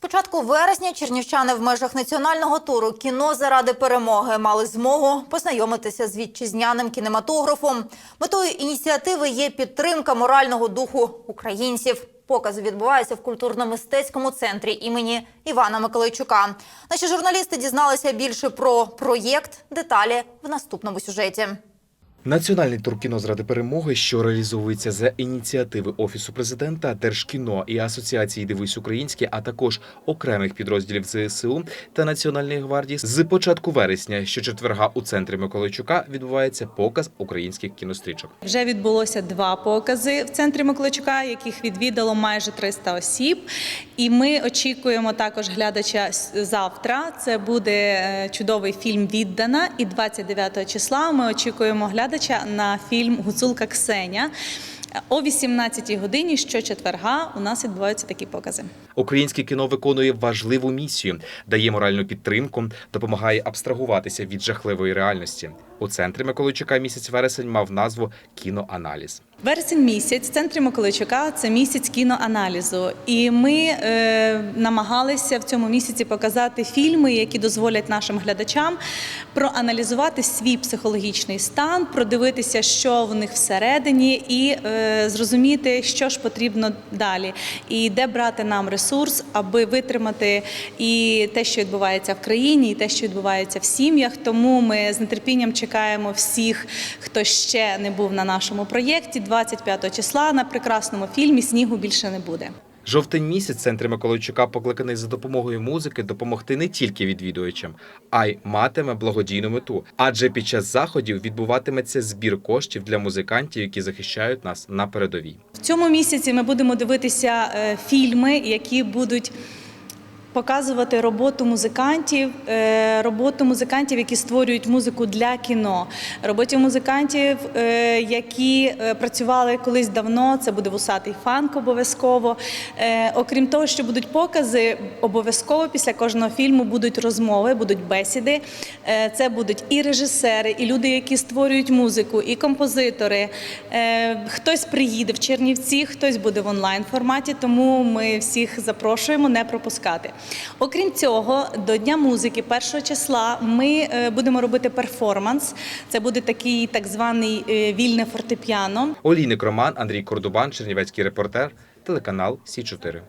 початку вересня чернівчани в межах національного туру кіно заради перемоги мали змогу познайомитися з вітчизняним кінематографом. Метою ініціативи є підтримка морального духу українців. Покази відбуваються в культурно-мистецькому центрі імені Івана Миколайчука. Наші журналісти дізналися більше про проєкт. Деталі в наступному сюжеті. Національний тур кіно заради перемоги, що реалізовується за ініціативи Офісу президента, Держкіно і Асоціації Дивись Українське, а також окремих підрозділів ЗСУ та Національної гвардії. З початку вересня, щочетверга у центрі Миколайчука, відбувається показ українських кінострічок. Вже відбулося два покази в центрі Миколайчука, яких відвідало майже 300 осіб. І ми очікуємо також глядача завтра. Це буде е, чудовий фільм Віддана. І 29 числа ми очікуємо глядача на фільм Гуцулка Ксеня. О 18 годині щочетверга у нас відбуваються такі покази. Українське кіно виконує важливу місію, дає моральну підтримку, допомагає абстрагуватися від жахливої реальності. У центрі Миколайчука місяць вересень мав назву Кіноаналіз. Вересень місяць в центрі Миколайчука це місяць кіноаналізу, і ми е, намагалися в цьому місяці показати фільми, які дозволять нашим глядачам проаналізувати свій психологічний стан, продивитися, що в них всередині, і е, зрозуміти, що ж потрібно далі, і де брати нам ресурс, аби витримати і те, що відбувається в країні, і те, що відбувається в сім'ях. Тому ми з нетерпінням чекаємо всіх, хто ще не був на нашому проєкті. 25 числа на прекрасному фільмі Снігу більше не буде. Жовтень місяць в центрі Миколайчука покликаний за допомогою музики допомогти не тільки відвідувачам, а й матиме благодійну мету. Адже під час заходів відбуватиметься збір коштів для музикантів, які захищають нас на передовій. В цьому місяці ми будемо дивитися е, фільми, які будуть. Показувати роботу музикантів, е, роботу музикантів, які створюють музику для кіно, роботі музикантів, е, які е, працювали колись давно. Це буде вусатий фанк обов'язково. Окрім того, що будуть покази, обов'язково після кожного фільму будуть розмови, будуть бесіди. Це будуть і режисери, і люди, які створюють музику, і композитори. Хтось приїде в Чернівці, хтось буде в онлайн форматі, тому ми всіх запрошуємо не пропускати. Окрім цього, до Дня музики, 1 числа, ми е, будемо робити перформанс. Це буде такий так званий е, вільне фортепіано. Олійник Роман, Андрій Кордубан, Чернівецький репортер, телеканал Сі 4